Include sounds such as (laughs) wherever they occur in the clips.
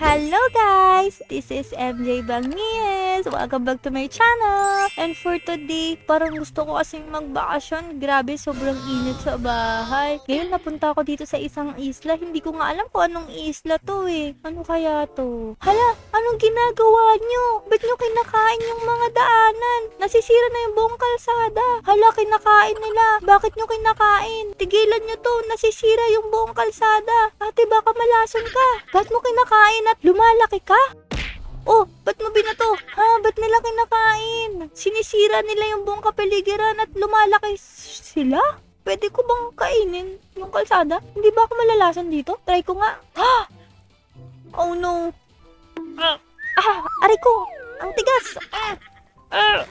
Hello guys! This is MJ Bangis. Welcome back to my channel. And for today, parang gusto ko kasing magbakasyon. Grabe, sobrang init sa bahay. Ngayon napunta ako dito sa isang isla. Hindi ko nga alam kung anong isla to eh. Ano kaya to? Hala, anong ginagawa nyo? Ba't nyo kinakain yung mga daanan? Nasisira na yung buong kalsada. Hala, kinakain nila. Bakit nyo kinakain? Tigilan nyo to. Nasisira yung buong kalsada. Ate, baka malason ka. Ba't mo kinakain at lumalaki ka? Oh, ba't mo binato? Ha, ba't nila kinakain? Sinisira nila yung buong kapaligiran at lumalaki sila? Pwede ko bang kainin yung kalsada? Hindi ba ako malalasan dito? Try ko nga. Ah! Oh no. Ah, aray ko. Ang tigas. Ah.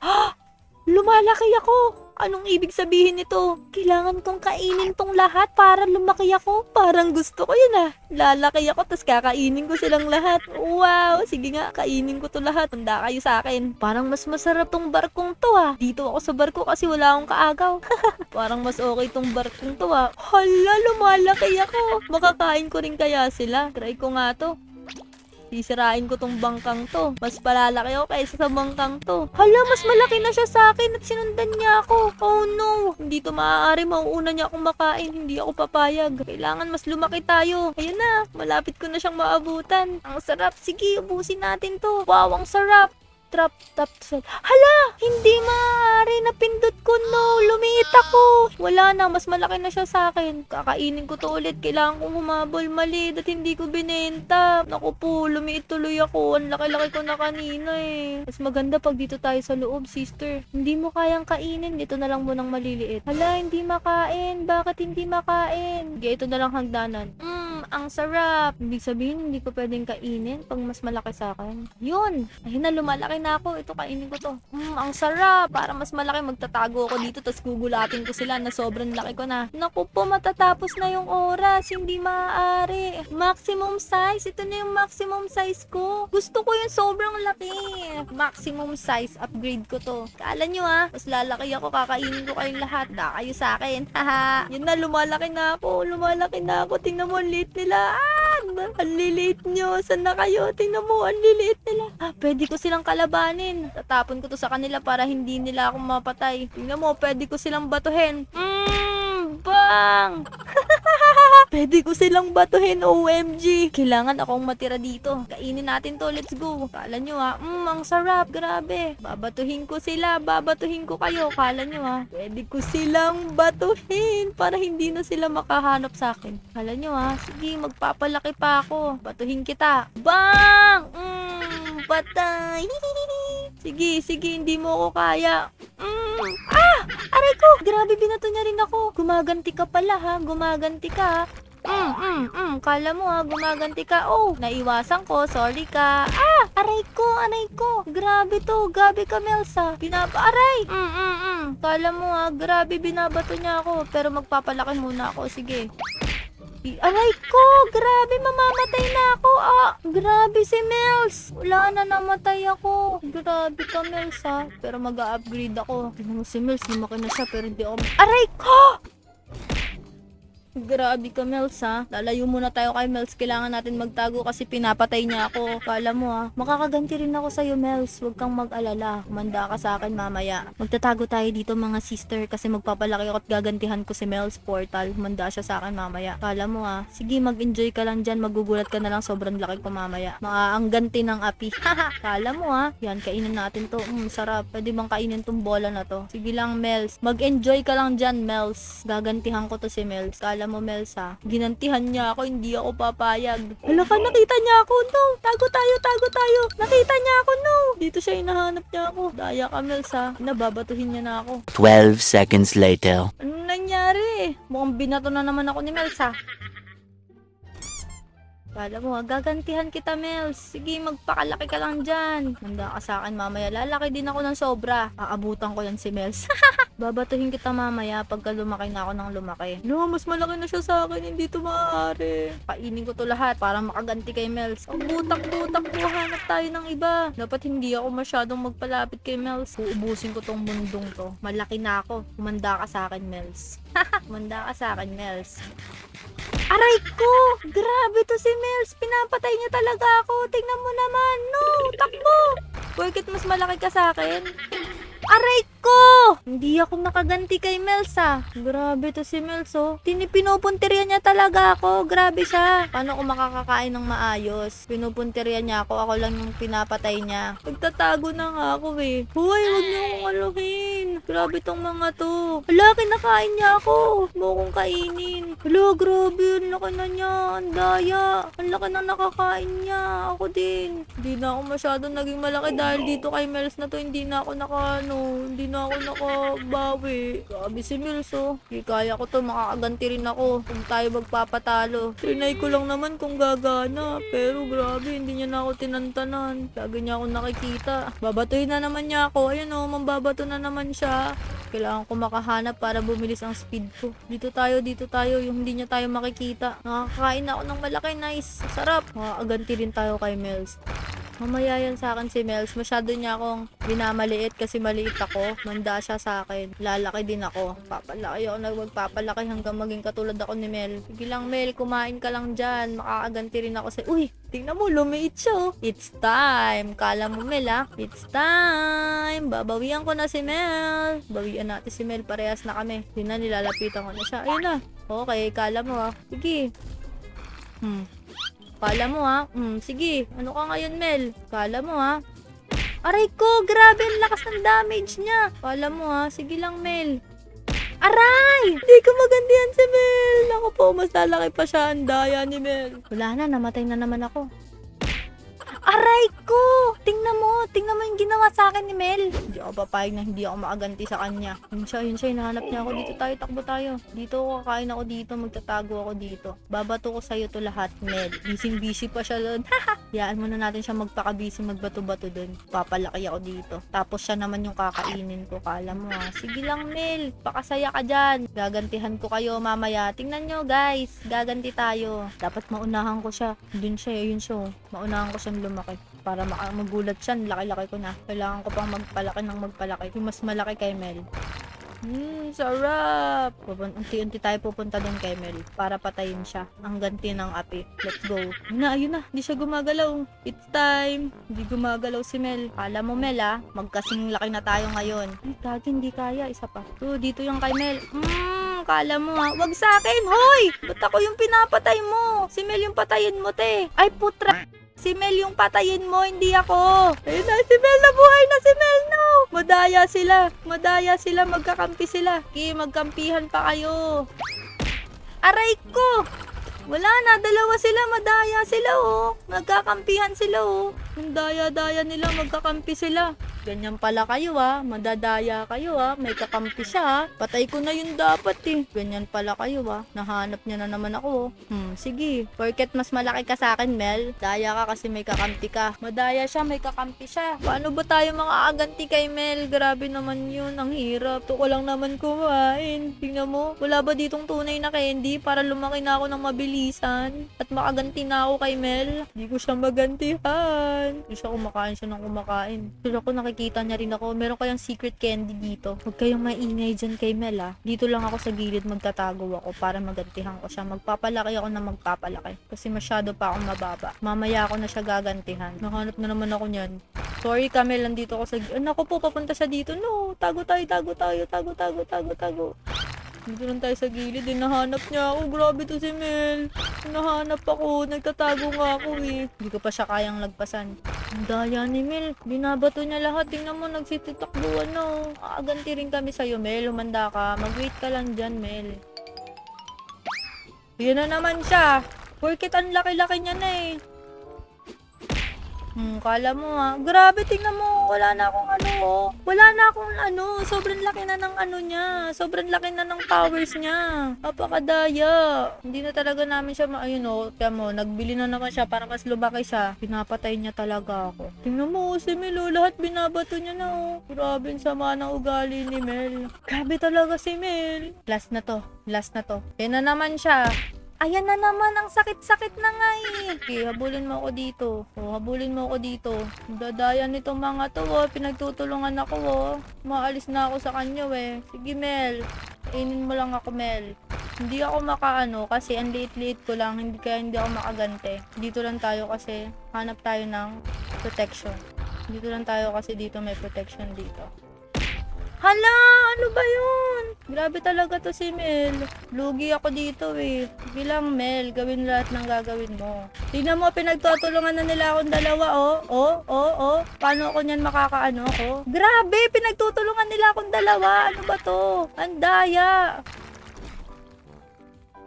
Ah, lumalaki ako. Anong ibig sabihin nito? Kailangan kong kainin tong lahat para lumaki ako. Parang gusto ko yun ah. Lalaki ako tapos kakainin ko silang lahat. Wow, sige nga, kainin ko to lahat. Tanda kayo sa akin. Parang mas masarap tong barkong to ah. Dito ako sa barko kasi wala akong kaagaw. (laughs) Parang mas okay tong barkong to ah. Hala, lumalaki ako. Makakain ko rin kaya sila. Try ko nga to. Sisirain ko tong bangkang to. Mas palalaki ako kaysa sa bangkang to. Hala, mas malaki na siya sa akin at sinundan niya ako. Oh no, hindi to maaari. Mauuna niya akong makain. Hindi ako papayag. Kailangan mas lumaki tayo. Ayun na, malapit ko na siyang maabutan. Ang sarap. Sige, ubusin natin to. Wow, ang sarap. Trap, tap, sal. Hala! Hindi maaari. Napindot ko, no. Lumiit ako. Wala na. Mas malaki na siya sa akin. Kakainin ko to ulit. Kailangan kong humabol. Mali. At hindi ko binenta. Naku po, lumiit tuloy ako. Ang laki-laki ko na kanina eh. Mas maganda pag dito tayo sa loob, sister. Hindi mo kayang kainin. Dito na lang munang maliliit. Hala, hindi makain. Bakit hindi makain? Sige, ito na lang hagdanan. Mmm, ang sarap. Ibig sabihin, hindi ko pwedeng kainin pag mas malaki sa akin. Yun. Ayun na, lumalaki na ako. Ito, kainin ko to. Mmm, ang sarap. Para mas malaki, magtatago ako dito. Tapos gugulatin ko sila na sobrang laki ko na. Naku po, matatapos na yung oras. Hindi maaari. Maximum size. Ito na yung maximum size ko. Gusto ko yung sobrang laki. Maximum size. Upgrade ko to. Kala nyo ah. Mas lalaki ako. Kakainin ko kayong lahat. Da kayo sa akin. (laughs) Haha. Yun na, lumalaki na ako. Lumalaki na ako. Tingnan mo, liit nila. Ah, ang liliit nyo. Saan na kayo? Tingnan mo, ang liliit nila. Ah, pwede ko silang kalabanin. Tatapon ko to sa kanila para hindi nila ako mapatay. Tingnan mo, pwede ko silang batuhin. Mmm, bang! (laughs) Pwede ko silang batuhin, OMG. Kailangan akong matira dito. Kainin natin to, let's go. Kala nyo ha, mmm, ang sarap, grabe. Babatuhin ko sila, babatuhin ko kayo. Kala nyo ha, pwede ko silang batuhin para hindi na sila makahanap sa akin. Kala nyo ha, sige, magpapalaki pa ako. Batuhin kita. Bang! Mmm, patay. (laughs) sige, sige, hindi mo ako kaya. Mm. Ah! Aray ko! Grabe, binato niya rin ako. Gumaganti ka pala ha. Gumaganti ka. Mm, mm, mm. Kala mo ha, gumaganti ka. Oh, naiwasan ko. Sorry ka. Ah! Aray ko, aray ko. Grabe to. Gabi ka, Melsa. Binaba... Aray! Mm, mm, mm. Kala mo ha, grabe binabato niya ako. Pero magpapalaki muna ako. Sige. Aray ko! Grabe, mamamatay na! Grabe si Mels! Wala na namatay ako. Grabe ka, Mels, ha? Pero mag-upgrade ako. Tingnan mo si Mels, lumaki na siya, pero hindi ako... Aray ko! Grabe ka, Mels, ha? Lalayo muna tayo kay Mels. Kailangan natin magtago kasi pinapatay niya ako. Kala mo, ha? Makakaganti rin ako sa'yo, Mels. Huwag kang mag-alala. Kumanda ka sa akin mamaya. Magtatago tayo dito, mga sister, kasi magpapalaki ako at gagantihan ko si Mels Portal. Kumanda siya sa akin mamaya. Kala mo, ha? Sige, mag-enjoy ka lang dyan. Magugulat ka na lang. Sobrang laki ko mamaya. Maaangganti ng api. (laughs) Kala mo, ha? Yan, kainin natin to. Mm, sarap. Pwede bang kainin tong bola na to? Sige lang, Mels. Mag-enjoy ka lang dyan, Mels. Gagantihan ko to si Mels. Kala mo, Mels, ha? Ginantihan niya ako. Hindi ako papayag. Hala ka, nakita niya ako. No! Tago tayo, tago tayo. Nakita niya ako, no! Dito siya hinahanap niya ako. Daya ka, Mels, ha? Nababatuhin niya na ako. 12 seconds later. Ano nangyari? Mukhang binato na naman ako ni Mels, ha? Kala mo, ha, gagantihan kita, Mels. Sige, magpakalaki ka lang dyan. Handa ka sa akin mamaya. Lalaki din ako ng sobra. Aabutan ko yan si Mels. (laughs) Babatuhin kita mamaya pagka lumaki na ako ng lumaki. No, mas malaki na siya sa akin. Hindi to maaari. Kainin ko to lahat para makaganti kay Mels. Ang butak-butak ko. Hanap tayo ng iba. Dapat hindi ako masyadong magpalapit kay Mels. Uubusin ko tong mundong to. Malaki na ako. Kumanda ka sa akin, Mels. (laughs) Kumanda ka sa akin, Mels. Aray ko! Grabe to si Mels. Pinapatay niya talaga ako. Tingnan mo naman. No! Takbo! Porkit mas malaki ka sa akin. Aray ko! Hindi ako nakaganti kay Mels ah. Grabe to si Mels oh. Tinipinupuntirya niya talaga ako. Grabe siya. Paano ko makakakain ng maayos? Pinupuntirya niya ako. Ako lang yung pinapatay niya. Nagtatago na nga ako eh. Huwag wag niyo akong aluhin. Grabe tong mga to. Hala, kinakain niya ako. Huwag mo akong kainin. Hala, grabe. Ang laki na niya. Ang daya. Ang laki na nakakain niya. Ako din. Hindi na ako masyadong naging malaki dahil dito kay Mels na to. Hindi na ako naka, ano, hindi na ako nakabawi. Grabe si Mels, oh. Hindi kaya ko to. Makakaganti rin ako kung tayo magpapatalo. Trinay ko lang naman kung gagana. Pero grabe, hindi niya na ako tinantanan. Lagi niya ako nakikita. Babatuhin na naman niya ako. Ayun, oh, mambabato na naman siya. Kailangan ko makahanap para bumilis ang speed ko. Dito tayo, dito tayo. Yung hindi niya tayo makikita. Nakakain ako ng malaki. Nice. Sarap. Makakaganti rin tayo kay Mels. Mamaya yan sa akin si Mels. Masyado niya akong binamaliit kasi maliit ako. Manda siya sa akin. Lalaki din ako. Papalaki ako na magpapalaki hanggang maging katulad ako ni Mel. Sige lang Mel, kumain ka lang dyan. Makakaganti rin ako sa... Uy, tingnan mo, lumiit siya oh. It's time. Kala mo Mel ah. It's time. Babawian ko na si Mel. Bawian natin si Mel. Parehas na kami. Hindi na nilalapitan ko na siya. Ayun na. Okay, kala mo ah. Sige. Hmm. Kala mo ha? Hmm, sige. Ano ka ngayon, Mel? Kala mo ha? Aray ko, grabe ang lakas ng damage niya. Kala mo ha? Sige lang, Mel. Aray! Hindi ko magandihan si Mel. Ako po, mas lalaki pa siya. Ang daya ni Mel. Wala na, namatay na naman ako. Aray ko! Tingnan mo, tingnan mo yung ginawa sa akin ni Mel. Hindi ako papayag na hindi ako makaganti sa kanya. Yun siya, yun siya, hinahanap niya ako. Dito tayo, takbo tayo. Dito ako, kakain ako dito, magtatago ako dito. Babato ko sa'yo to lahat, Mel. Busy-busy pa siya doon. (laughs) Hayaan mo na natin siya magpaka-busy, magbato-bato doon. Papalaki ako dito. Tapos siya naman yung kakainin ko. Kala mo ha. Sige lang, Mel. Pakasaya ka dyan. Gagantihan ko kayo mamaya. Tingnan nyo, guys. Gaganti tayo. Dapat maunahan ko siya. Doon siya, yun siya. oh. Maunahan ko siyang lumaki. Para magulat siya. Laki-laki ko na. Kailangan ko pang magpalaki ng magpalaki. Yung mas malaki kay Mel. Hmm, sarap! Pupun- Unti-unti tayo pupunta doon kay Mel para patayin siya. Ang ganti ng api. Let's go. Ayun na, ayun na. Hindi siya gumagalaw. It's time. Hindi gumagalaw si Mel. Kala mo Mel ah, magkasing laki na tayo ngayon. Ay, dati hindi kaya. Isa pa. So, dito yung kay Mel. Hmm, kala mo ah. Wag sa akin. Hoy! Ba't ako yung pinapatay mo? Si Mel yung patayin mo, te. Ay, putra. Si Mel yung patayin mo, hindi ako. Ayun na, si Mel, nabuhay na si Mel, no! Madaya sila, madaya sila, magkakampi sila. Okay, magkampihan pa kayo. Aray ko! Wala na, dalawa sila, madaya sila, oh. Magkakampihan sila, oh. Ang daya-daya nila, magkakampi sila. Ganyan pala kayo, ah. Madadaya kayo, ah. May kakampi siya, ah. Patay ko na yun dapat, eh. Ganyan pala kayo, ah. Nahanap niya na naman ako, oh. Hmm, sige. Porket mas malaki ka sa akin, Mel. Daya ka kasi may kakampi ka. Madaya siya, may kakampi siya. Paano ba tayo makaaganti kay Mel? Grabe naman yun. Ang hirap. Ito ko lang naman kumain. Tingnan mo. Wala ba ditong tunay na candy para lumaki na ako ng mabilisan? At makaganti na ako kay Mel? Hindi ko siya magantihan. Hindi siya kumakain siya ng kumakain. Pero ako nakikita niya rin ako. Meron kayang secret candy dito. Huwag kayong maingay dyan kay Mel ah. Dito lang ako sa gilid magtatago ako para magantihan ko siya. Magpapalaki ako na magpapalaki. Kasi masyado pa akong mababa. Mamaya ako na siya gagantihan. Nahanap na naman ako niyan. Sorry Camel, nandito ako sa... Ano ko po, papunta siya dito. No, tago tayo, tago tayo, tago, tago, tago, tago. Dito lang tayo sa gilid. Eh, nahanap niya ako. Grabe to si Mel. Nahanap ako. Nagtatago nga ako eh. Hindi ko pa siya kayang lagpasan. Ang daya ni Mel. Binabato niya lahat. Tingnan mo, nagsititakbuhan na. oh. Aaganti rin kami sa'yo, Mel. Lumanda ka. Mag-wait ka lang dyan, Mel. Yun na naman siya. Porkit ang laki-laki niya na eh. Hmm, kala mo ha. Grabe, tingnan mo. Wala na akong ano oh. Wala na akong ano. Sobrang laki na ng ano niya. Sobrang laki na ng powers niya. Napakadaya. Hindi na talaga namin siya ma... Ayun oh. Kaya mo, nagbili na naman siya para mas lumaki siya. Pinapatay niya talaga ako. Tingnan mo oh, si Mel oh. Lahat binabato niya na oh. Grabe, sama ng ugali ni Mel. Grabe talaga si Mel. Last na to. Last na to. Yan na naman siya. Ayan na naman, ang sakit-sakit na nga eh. Okay, habulin mo ako dito. O, habulin mo ako dito. Dadaya nitong mga to, oh. Pinagtutulungan ako, oh. Maalis na ako sa kanya, eh. Sige, Mel. Kainin mo lang ako, Mel. Hindi ako makaano kasi ang liit-liit ko lang, hindi kaya hindi ako makagante. Dito lang tayo kasi hanap tayo ng protection. Dito lang tayo kasi dito may protection dito. Hala! Ano ba yun? Grabe talaga to si Mel. Lugi ako dito eh. Bilang Mel, gawin lahat ng gagawin mo. Tingnan mo, pinagtutulungan na nila akong dalawa, oh. Oh, oh, oh. Paano ako niyan makakaano ako? Grabe, pinagtutulungan nila akong dalawa. Ano ba to? Ang daya.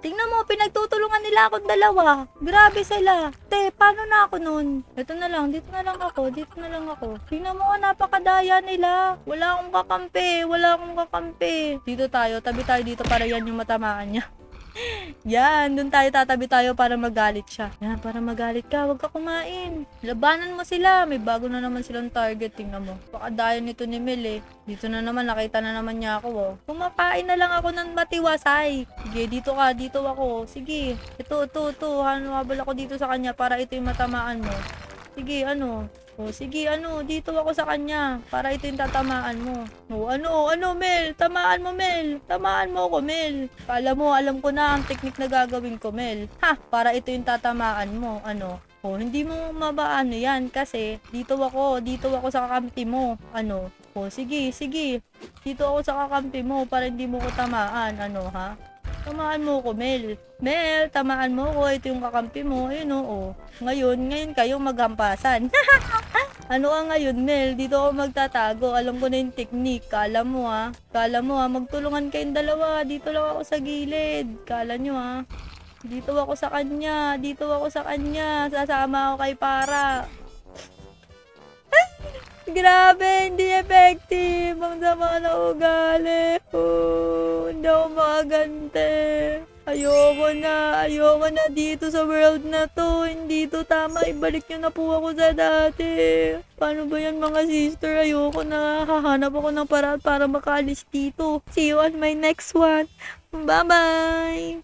Tingnan mo, pinagtutulungan nila akong dalawa. Grabe sila. Te, paano na ako nun? Ito na lang, dito na lang ako, dito na lang ako. Tingnan mo, napakadaya nila. Wala akong kakampi, wala akong kakampi. Dito tayo, tabi tayo dito para yan yung matamaan niya. Yan, dun tayo tatabi tayo para magalit siya. Yan, para magalit ka, wag ka kumain. Labanan mo sila, may bago na naman silang target, tingnan mo. Baka dahil nito ni Mel eh. Dito na naman, nakita na naman niya ako oh. Kumakain na lang ako ng matiwasay. Sige, dito ka, dito ako. Sige, ito, ito, ito. Habal ako dito sa kanya para ito yung matamaan mo. Sige, ano? O, sige, ano, dito ako sa kanya para ito yung tatamaan mo. O, ano, ano, Mel? Tamaan mo, Mel. Tamaan mo ako, Mel. Kala mo, alam ko na ang technique na gagawin ko, Mel. Ha, para ito yung tatamaan mo. Ano? O, hindi mo mabaano yan kasi dito ako, dito ako sa kakampi mo. Ano? O, sige, sige. Dito ako sa kakampi mo para hindi mo ko tamaan. Ano, ha? Tamaan mo ko, Mel. Mel, tamaan mo ko. Ito yung kakampi mo. Ayun, oo. Ngayon, ngayon kayo maghampasan. (laughs) ano ka ngayon, Mel? Dito ako magtatago. Alam ko na yung technique. Kala mo, ha? Kala mo, ha? Magtulungan kayong dalawa. Dito lang ako sa gilid. Kala nyo, ha? Dito ako sa kanya. Dito ako sa kanya. Sasama ako kay Para. Grabe, hindi effective. Ang sama na ugali. Oh, hindi ako makagante. Ayoko na, ayoko na dito sa world na to. Hindi to tama. Ibalik nyo na po ako sa dati. Paano ba yan mga sister? Ayoko na. Hahanap ako ng paraan para makaalis dito. See you on my next one. Bye-bye!